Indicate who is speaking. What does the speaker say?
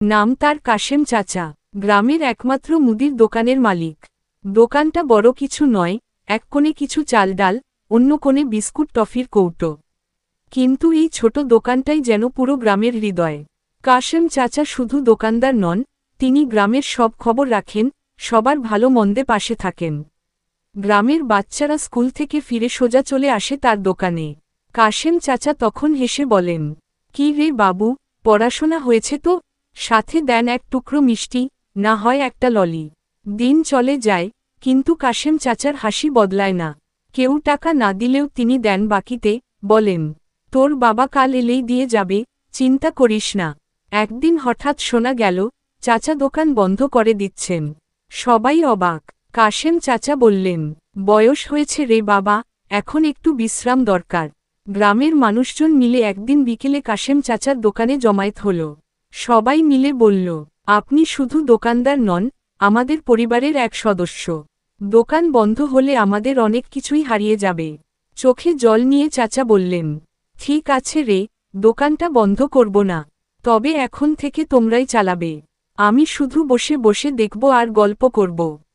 Speaker 1: নাম তার কাশেম চাচা, গ্রামের একমাত্র মুদির দোকানের মালিক। দোকানটা বড় কিছু নয়, এক কোণে কিছু চাল ডাল, অন্য কোণে বিস্কুট, টফির কৌটো। কিন্তু এই ছোট দোকানটাই যেন পুরো গ্রামের হৃদয়। কাশেম চাচা শুধু দোকানদার নন, তিনি গ্রামের সব খবর রাখেন, সবার ভালো মন্দে পাশে থাকেন। গ্রামের বাচ্চারা স্কুল থেকে ফিরে সোজা চলে আসে তার দোকানে। কাশেম চাচা তখন হেসে বলেন, কি রে বাবু, পড়াশোনা হয়েছে তো? সাথে দেন এক টুকরো মিষ্টি, না হয় একটা ললি। দিন চলে যায়, কিন্তু কাশেম চাচার হাসি বদলায় না। কেউ টাকা না দিলেও তিনি দেন বাকিতে, বলেন, তোর বাবা কাল এলেই দিয়ে যাবে, চিন্তা করিস না। একদিন হঠাৎ শোনা গেল, চাচা দোকান বন্ধ করে দিচ্ছেন। সবাই অবাক। কাশেম চাচা বললেন, বয়স হয়েছে রে বাবা, এখন একটু বিশ্রাম দরকার। গ্রামের মানুষজন মিলে একদিন বিকেলে কাশেম চাচার দোকানে জমায়েত হল। সবাই মিলে বলল, আপনি শুধু দোকানদার নন, আমাদের পরিবারের এক সদস্য। দোকান বন্ধ হলে আমাদের অনেক কিছুই হারিয়ে যাবে। চোখে জল নিয়ে চাচা বললেন, ঠিক আছে রে, দোকানটা বন্ধ করব না। তবে এখন থেকে তোমরাই চালাবে। আমি শুধু বসে বসে দেখব আর গল্প করব।